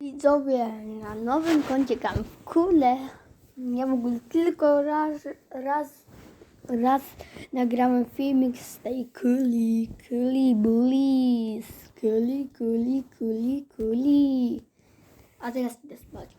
Widzowie, na nowym koncie gram w kule. Ja w ogóle tylko raz, raz, raz nagrałem filmik z tej kuli, kuli, bulis, kuli, kuli, kuli, kuli. A teraz idę spać.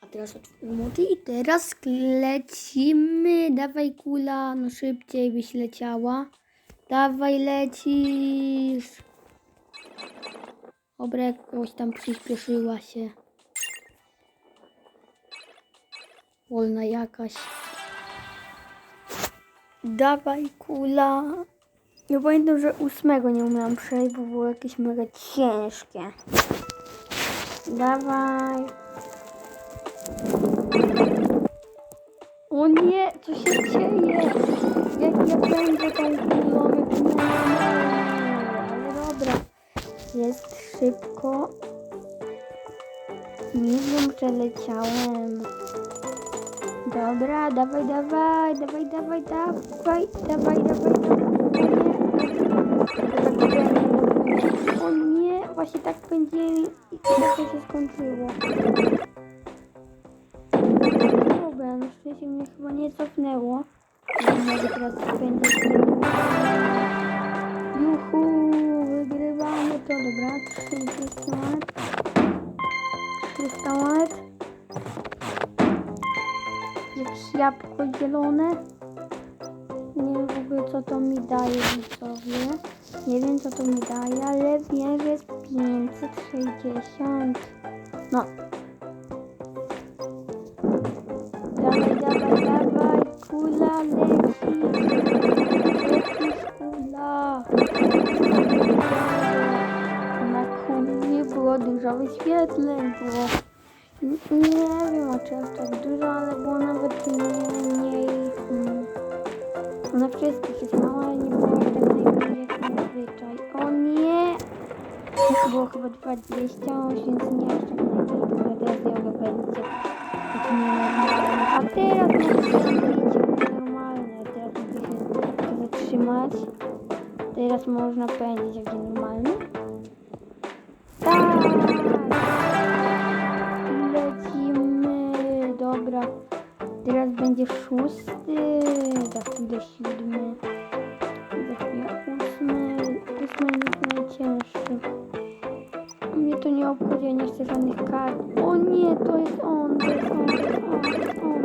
A teraz otwieram oczy i teraz lecimy. Dawaj kula, no szybciej byś leciała. Dawaj lecisz. Dobra, jakoś tam przyspieszyła się. Wolna jakaś. Dawaj kula. Ja pamiętam, że ósmego nie umiałam przejść, bo było jakieś mega ciężkie. Dawaj. O nie, co się dzieje? Jak ja będę jak nie Ale dobra. Jest szybko. Nie wiem, przeleciałem. Dobra, dawaj, dawaj, dawaj, dawaj, dawaj, dawaj, dawaj, dawaj. O nie, właśnie tak będzie i to się skończyło. Dobra, no szczęście mnie chyba nie cofnęło. Może teraz będzie. To, dobra, 300 monet. 300 monet. Jakieś jabłko zielone. Nie wiem w ogóle co to mi daje widzowie. Nie wiem co to mi daje, ale wiem, że jest 560. No. Dawaj, dawaj, dawaj, kula leci. Wyświetleń, było nie wiem, czy aż tak dużo, ale było nawet mniej. Hmm. Na wszystkich jest mało, ale nie było tak jak zazwyczaj. O nie! Było chyba 28, więc nie aż tak. Dobra, teraz joga będzie taki nienormalny. A teraz może być normalne. Teraz się zatrzymać. Teraz można pędzić jak normalny. Będzie szósty. Za chwilę siódmy. Za chwilę ósmy. Ósmy jest najcięższy. Mnie to nie obchodzi, ja nie chcę żadnych kart. O nie, to jest on, to jest on, to jest on, to jest on.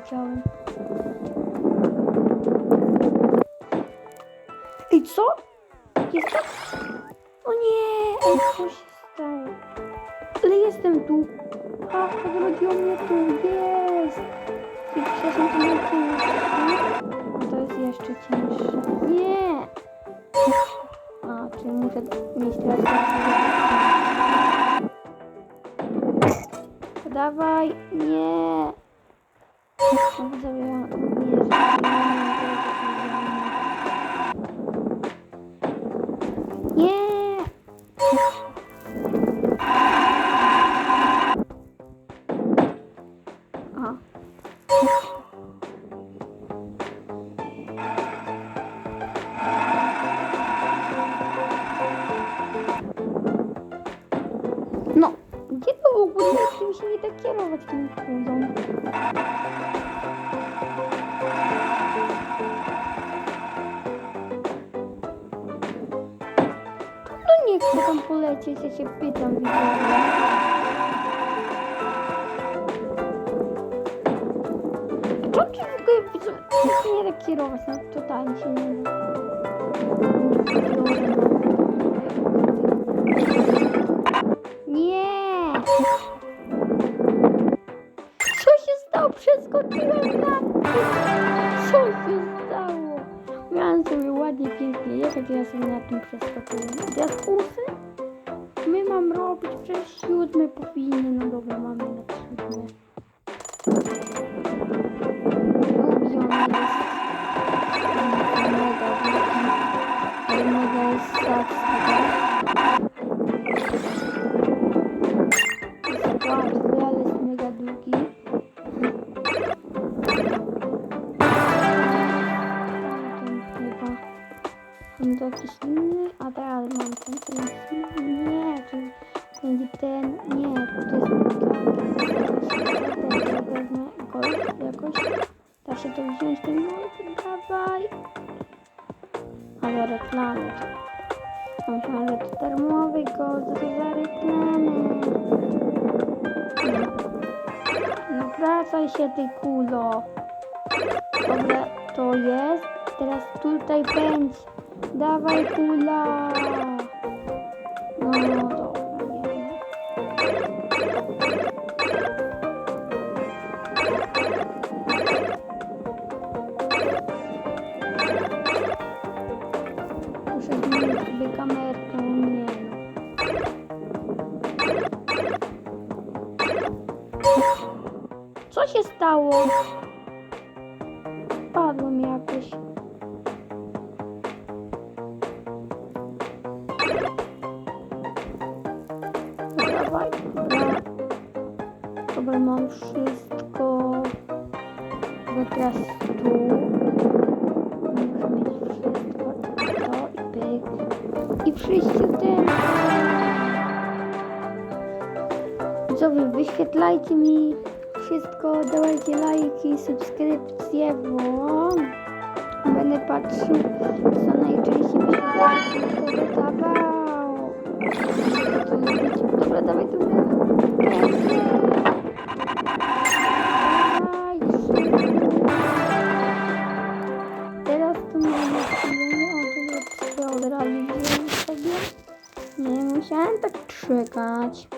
Poleciałem? Ej, co? Jestem? O nie! Ej, co się stało? Ale jestem tu. A, odrodziło mnie tu. Jest! I przepraszam, to najcięższe. To jest jeszcze cięższe. Nie! A, czyli muszę mieć teraz... Dawaj! Nie! 我们这边你也是 się nie da kierować tym kulą. No nie chcę tam polecieć, ja się pytam. To czy w ogóle się nie da kierować, no totalnie się nie da. Nie! Stało? Przeskoczyłem na Co się stało? Miałem sobie ładnie, pięknie jechać, ja sobie na tym przeskoczyłem. Teraz ósmy? My mam robić przez siódmy powinny. Myślałam, że to darmowy golf, to za reklamy, no wracaj się ty kulo, dobra, to jest, teraz tutaj pędź, dawaj kula, Muszę zmienić sobie nie. Co się stało? Przyjście ten. Widzowie, wyświetlajcie mi wszystko, dawajcie lajki, subskrypcje, bo będę patrzył, co najczęściej wydawał. To lubicie. Dobra, dawaj tu. Teraz tu mamy Musiałem tak czekać.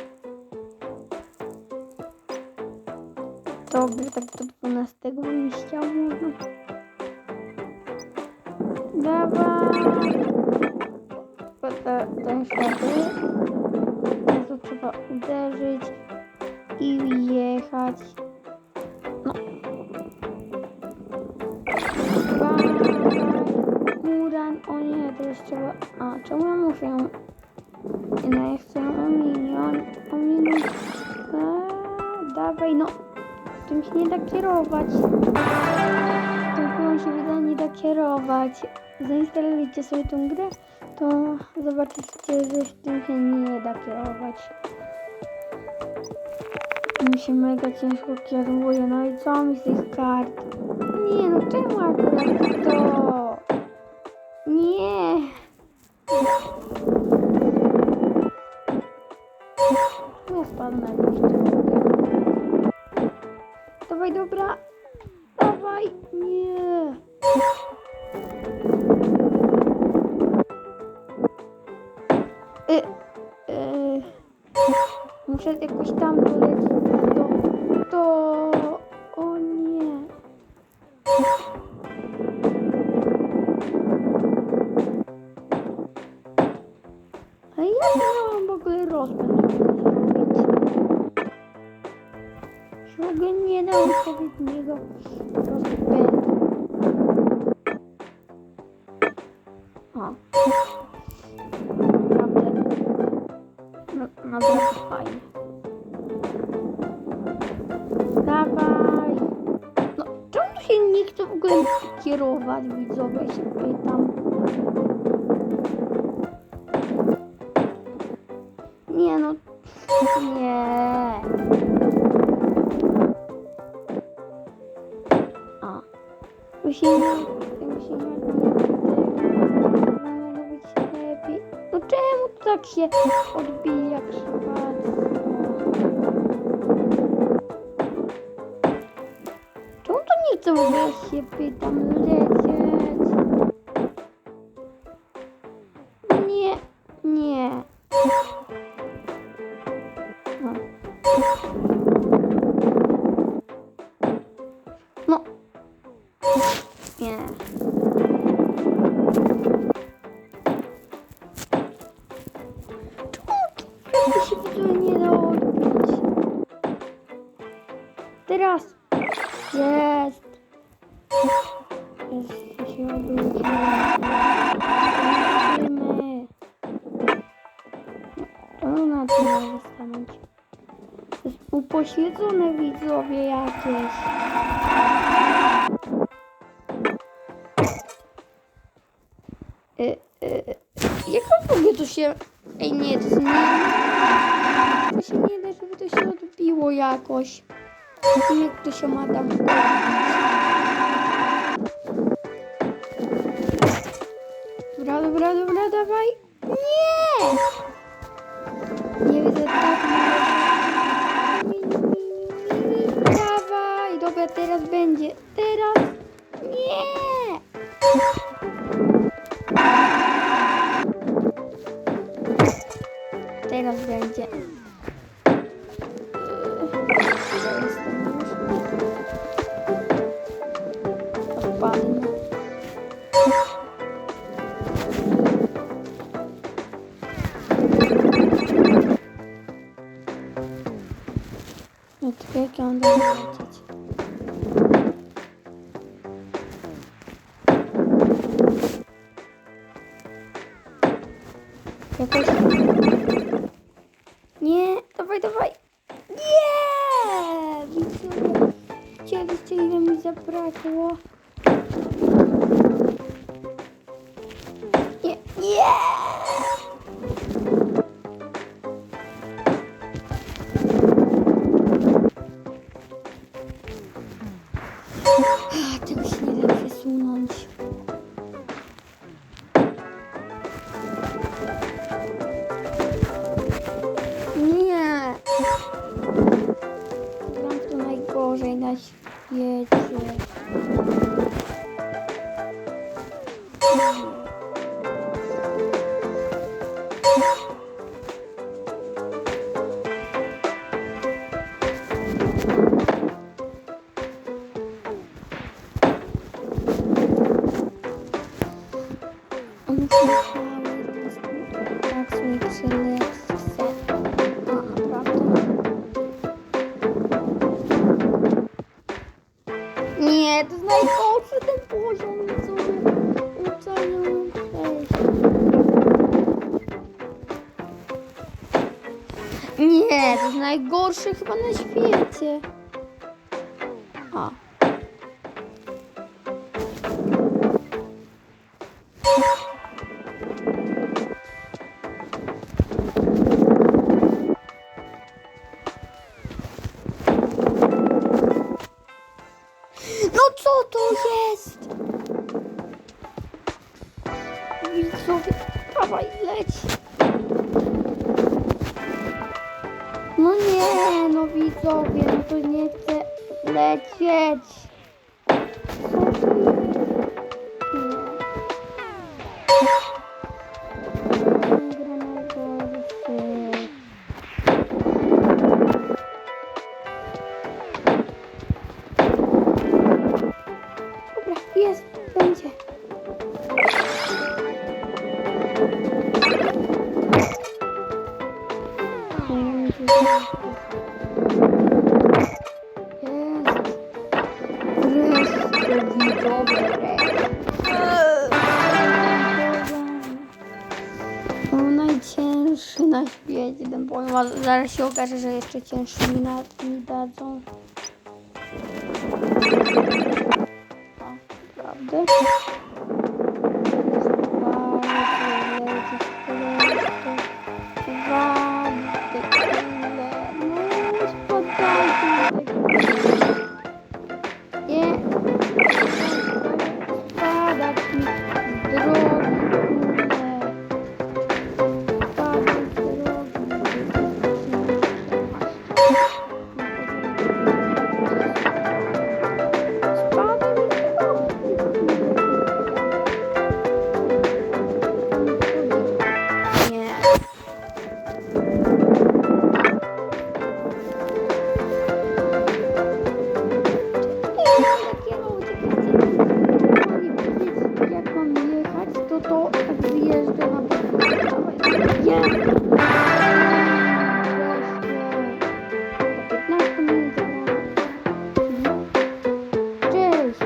Dobrze, tak do 12 bym chciał można. Dawaj! To, ten szedł. Teraz trzeba uderzyć i jechać. No. Dawaj! Uran, o nie, to jest trzeba... A, czemu ja muszę ją... No, ja chcę ją ominion, ominąć. A, Dawaj, no. Tym się nie da kierować. Grą się wyda nie da kierować. Zainstalujcie sobie tą grę, to zobaczycie, że tym się nie da kierować. Mi się mega ciężko kieruje, no i co mi z tych kart? Nie, no czemu akurat to? Dolecieć. To, to, o nie. A ja miałam w ogóle rozpęd żeby zrobić. W ogóle nie dał odpowiedniego rozpędu. O. Naprawdę. No, naprawdę fajnie. Dawaj. No, czemu się nie chce w ogóle kierować, widzowie, się pytam. Nie no, nie. A, musimy, musimy być lepiej. No czemu tak się odbija W ogóle się pytam lecieć? Nie, nie. No. No. Nie. Czemu się w ogóle nie da odbić? Teraz. Jest. Upośledzone widzowie jakieś. Y, y, się... Ej, nie, to nie... To się nie da, żeby to się odbiło jakoś. Jak to się ma tam. Dobra, dobra, dobra, dawaj. Teraz będzie. Jestem już. Odpalmy. No to jak ja Jakoś... Nie, dawaj, dawaj. Nie! Widzowie, Chcieliście ile mi zabrakło. Nie, nie! Tego się nie da przesunąć. To jest najgorszy chyba na świecie. A. nie, no widzowie, no to nie chcę lecieć. Jest? Najgorszy. Się okaże, że jeszcze cięższy mi, na, mi dadzą. Naprawdę?